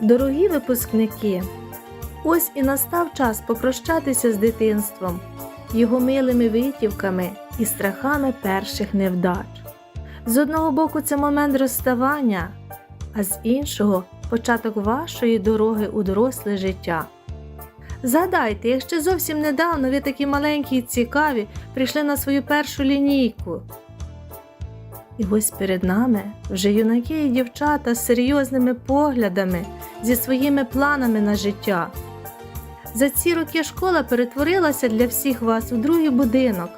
Дорогі випускники, ось і настав час попрощатися з дитинством, його милими витівками і страхами перших невдач. З одного боку, це момент розставання, а з іншого початок вашої дороги у доросле життя. Згадайте, як ще зовсім недавно ви такі маленькі і цікаві прийшли на свою першу лінійку. І ось перед нами вже юнаки і дівчата з серйозними поглядами, зі своїми планами на життя. За ці роки школа перетворилася для всіх вас у другий будинок.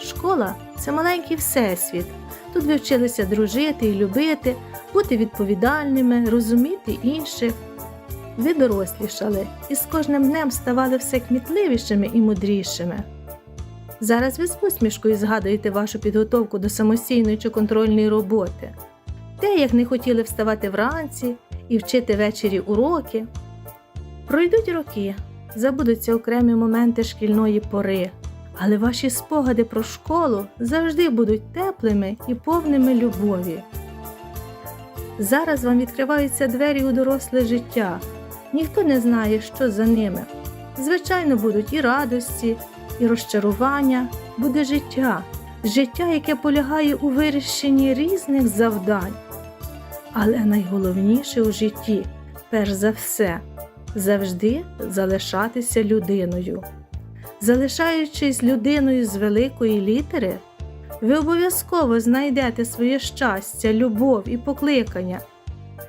Школа це маленький всесвіт. Тут ви вчилися дружити і любити, бути відповідальними, розуміти інших. Ви дорослішали і з кожним днем ставали все кмітливішими і мудрішими. Зараз ви з посмішкою згадуєте вашу підготовку до самостійної чи контрольної роботи, те, як не хотіли вставати вранці і вчити ввечері уроки. Пройдуть роки, забудуться окремі моменти шкільної пори, але ваші спогади про школу завжди будуть теплими і повними любові. Зараз вам відкриваються двері у доросле життя. Ніхто не знає, що за ними. Звичайно, будуть і радості, і розчарування, буде життя, життя, яке полягає у вирішенні різних завдань. Але найголовніше у житті, перш за все, завжди залишатися людиною. Залишаючись людиною з великої літери, ви обов'язково знайдете своє щастя, любов і покликання.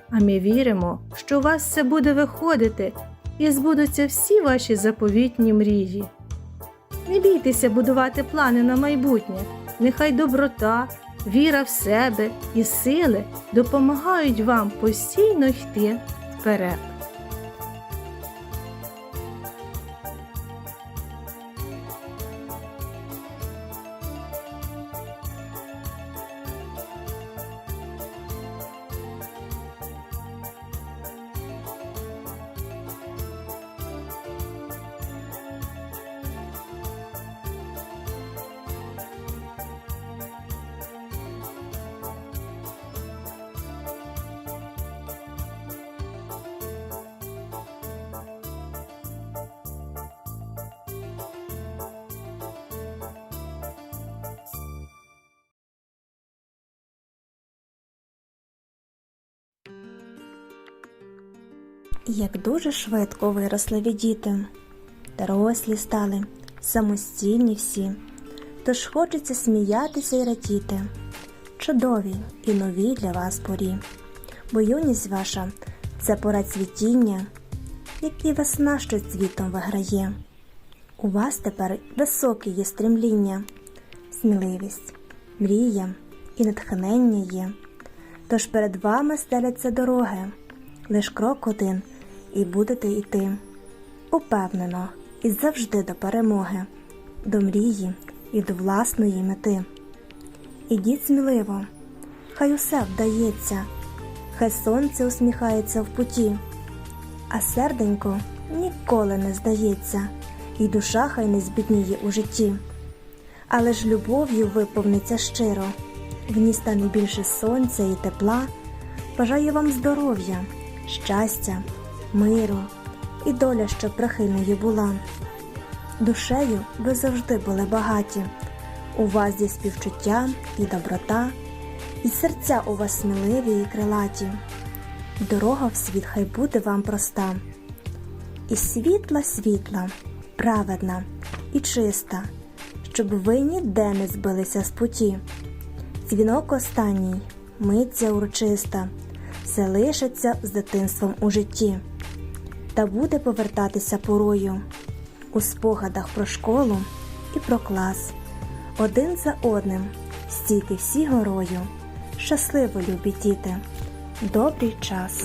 А ми віримо, що у вас все буде виходити і збудуться всі ваші заповітні мрії. Не бійтеся будувати плани на майбутнє. Нехай доброта, віра в себе і сили допомагають вам постійно йти вперед. Як дуже швидко виросли ви діти, дорослі стали, самостійні всі, тож хочеться сміятися і радіти, чудові і нові для вас порі, бо юність ваша це пора цвітіння, як і весна, що цвітом виграє. У вас тепер високе є стремління, сміливість, мрія і натхнення є. Тож перед вами стеляться дороги, лиш крок один, і будете йти. Упевнено і завжди до перемоги, до мрії і до власної мети. Ідіть сміливо, хай усе вдається, хай сонце усміхається в путі, а серденько ніколи не здається, і душа хай не збідніє у житті. Але ж любов'ю виповниться щиро, в ній стане більше сонця і тепла. Бажаю вам здоров'я, щастя, миру і доля, щоб прихильною була. Душею ви завжди були багаті, у вас є співчуття і доброта, і серця у вас сміливі і крилаті. Дорога в світ хай буде вам проста, і світла, світла, праведна і чиста, щоб ви ніде не збилися з путі. Дзвінок останній, миться урочиста, все лишиться з дитинством у житті, та буде повертатися порою у спогадах про школу і про клас. Один за одним, стійте всі горою, щасливо любі діти, добрий час.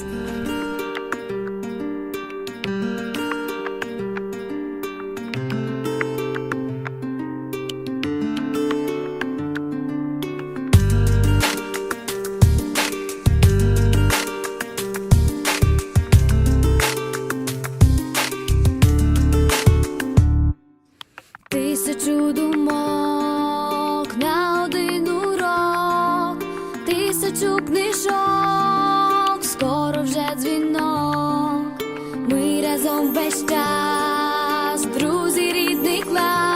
разом весь час, друзі, рідний клас.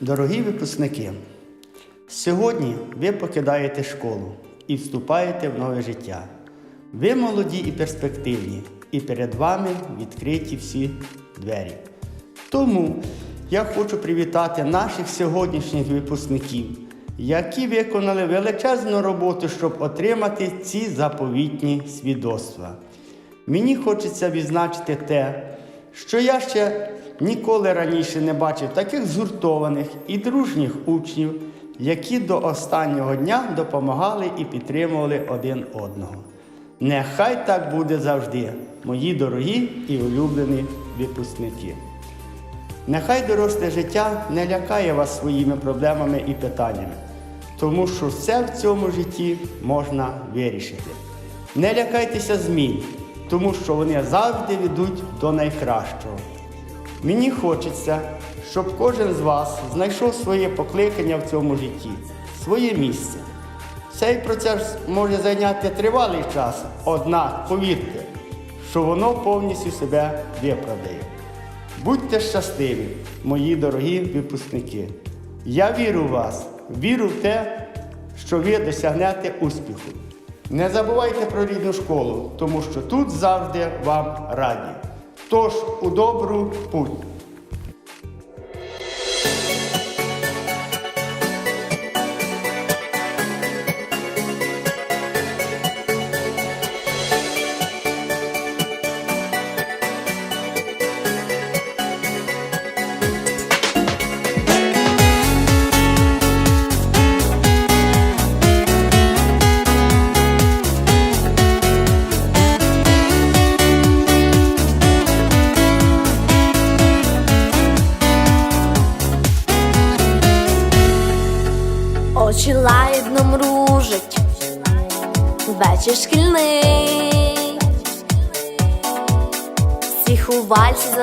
Дорогі випускники, сьогодні ви покидаєте школу і вступаєте в нове життя. Ви молоді і перспективні, і перед вами відкриті всі двері. Тому я хочу привітати наших сьогоднішніх випускників, які виконали величезну роботу, щоб отримати ці заповітні свідоцтва. Мені хочеться відзначити те, що я ще ніколи раніше не бачив таких згуртованих і дружніх учнів, які до останнього дня допомагали і підтримували один одного. Нехай так буде завжди, мої дорогі і улюблені випускники. Нехай доросле життя не лякає вас своїми проблемами і питаннями, тому що все в цьому житті можна вирішити. Не лякайтеся змін, тому що вони завжди ведуть до найкращого. Мені хочеться, щоб кожен з вас знайшов своє покликання в цьому житті, своє місце. Цей процес може зайняти тривалий час, однак повірте, що воно повністю себе виправдає. Будьте щасливі, мої дорогі випускники. Я вірю в вас, вірю в те, що ви досягнете успіху. Не забувайте про рідну школу, тому що тут завжди вам раді. Тож у добру путь. Всіх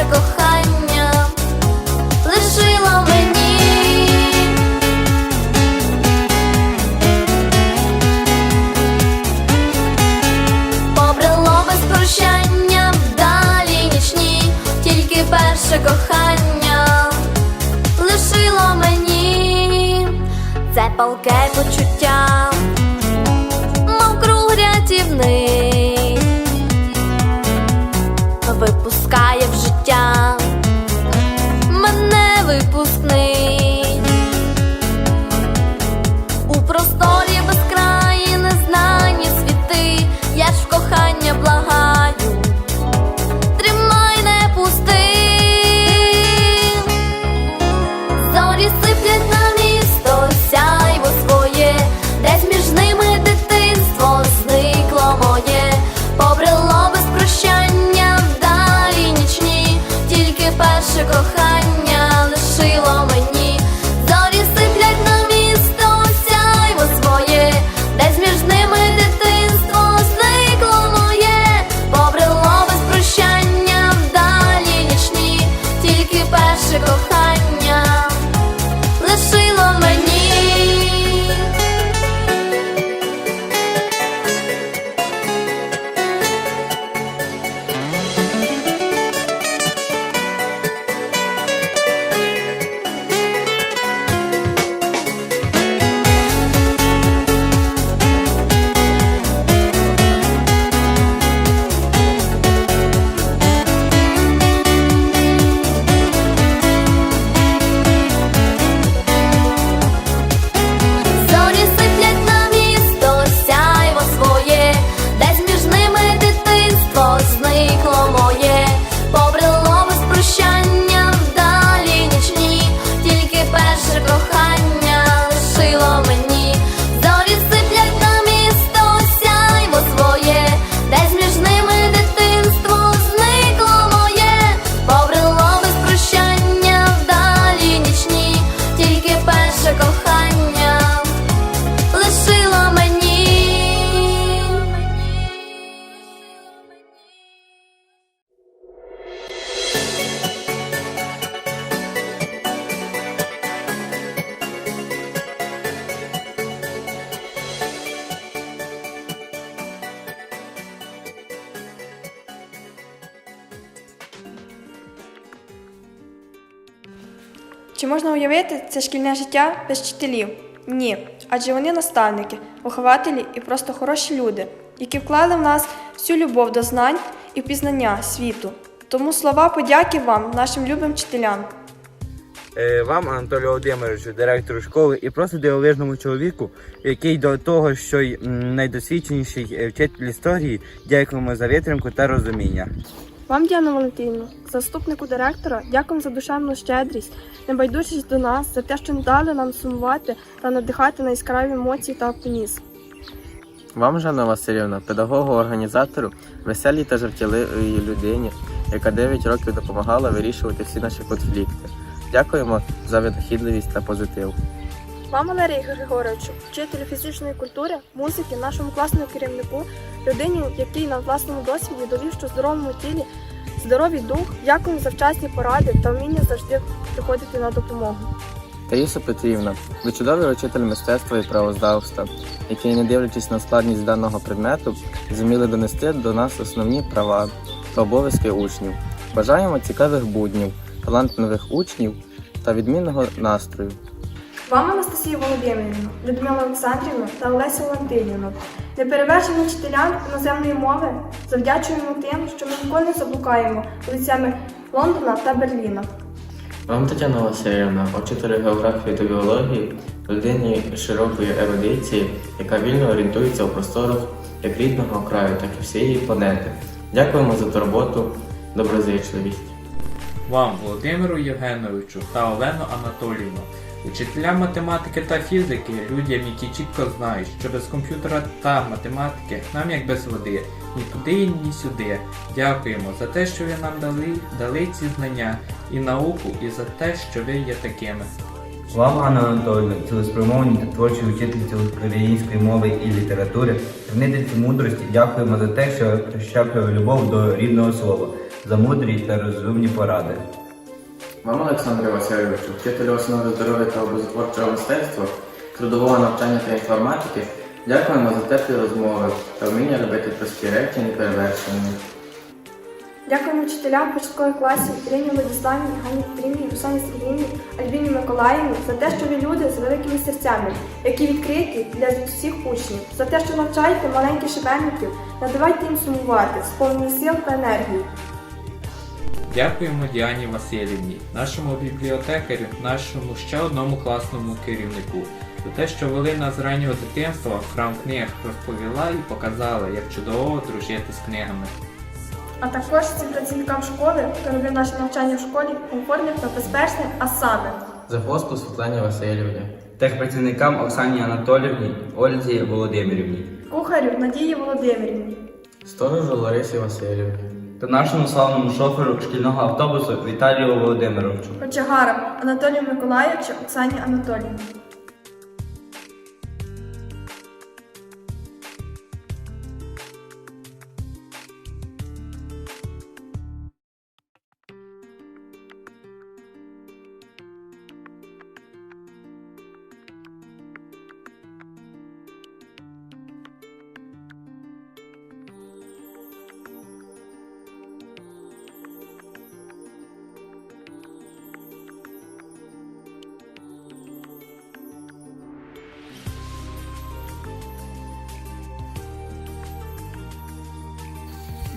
перше кохання лишило мені. Побрело без прощання вдалі нічні, тільки перше кохання лишило мені це палке почуття, мов круг рятівний, можна уявити це шкільне життя без вчителів? Ні. Адже вони наставники, вихователі і просто хороші люди, які вклали в нас всю любов до знань і впізнання світу. Тому слова подяки вам, нашим любим вчителям. Е, Вам, Анатолію Володимировичу, директору школи, і просто дивовижному чоловіку, який до того, що й найдосвідченіший е, вчитель історії, дякуємо за витримку та розуміння. Вам, Діана Валентинівна, заступнику директора, дякуємо за душевну щедрість, небайдужість до нас, за те, що не дали нам сумувати та надихати на яскраві емоції та оптимізм. Вам, Жанна Васильівна, педагогу, організатору, веселій та жартівливій людині, яка 9 років допомагала вирішувати всі наші конфлікти. Дякуємо за винахідливість та позитив. Вам, Валерій Григоровичу, вчителю фізичної культури, музики, нашому класному керівнику, людині, який на власному досвіді довів, що в здоровому тілі здоровий дух, дякуємо за вчасні поради та вміння завжди приходити на допомогу. Таїса Петрівна, ви чудовий учитель мистецтва і правознавства, який, не дивлячись на складність даного предмету, зуміли донести до нас основні права та обов'язки учнів. Бажаємо цікавих буднів, талантливих учнів та відмінного настрою. Вам, Анастасія Володимирівна, Людмила Олександрівна та Олеся Валентинівна, неперевершеним вчителям іноземної мови завдячуємо тим, що ми ніколи не заблукаємо вулицями Лондона та Берліна. Вам, Тетяна Васильівна, учителю географії та біології, людині широкої ерудиції, яка вільно орієнтується у просторах як рідного краю, так і всієї планети. Дякуємо за турботу, доброзичливість. Вам, Володимиру Євгеновичу та Олену Анатоліївну, учителям математики та фізики, людям, які чітко знають, що без комп'ютера та математики нам як без води, ні туди, ні сюди. Дякуємо за те, що ви нам дали, дали ці знання і науку, і за те, що ви є такими. Вам, Ганна Анатольовна, цілеспрямовані та творчі учительці української мови і літератури, хранительці мудрості, дякуємо за те, що прищеплює любов до рідного слова, за мудрі та розумні поради. Вам, Олександру Васильовичу, вчителю основи здоров'я та образотворчого мистецтва, трудового навчання та інформатики, дякуємо за теплі розмови та вміння робити прості речі неперевершені. Дякуємо вчителям початкових класів Ірині Владиславівні, Гані Петрівні, Руслані Сергіївні, Альбіні Миколаївні за те, що ви люди з великими серцями, які відкриті для всіх учнів, за те, що навчаєте маленьких шибеників, надавайте їм сумувати, сповнені сил та енергії. Дякуємо Діані Васильівні, нашому бібліотекарю, нашому ще одному класному керівнику за те, що вели нас з раннього дитинства в храм книг, розповіла і показала, як чудово дружити з книгами. А також цим працівникам школи, хто робив наше навчання в школі комфортним та безпечним, а саме За госпу Світлані Васильівні. Техпрацівникам Оксані Анатолівні, Ользі Володимирівні кухарю Надії Володимирівні. Сторожу Ларисі Васильівні. Та нашому славному шоферу шкільного автобусу Віталію Володимировичу. Кочегарам Анатолію Миколаївичу, Оксані Анатоліївні.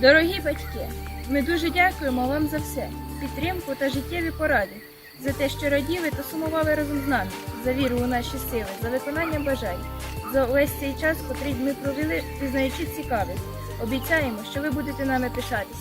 Дорогі батьки, ми дуже дякуємо вам за все, підтримку та життєві поради, за те, що раділи та сумували разом з нами, за віру у наші сили, за виконання бажань, за увесь цей час, котрий ми провели, пізнаючи цікавість. Обіцяємо, що ви будете нами пишатися.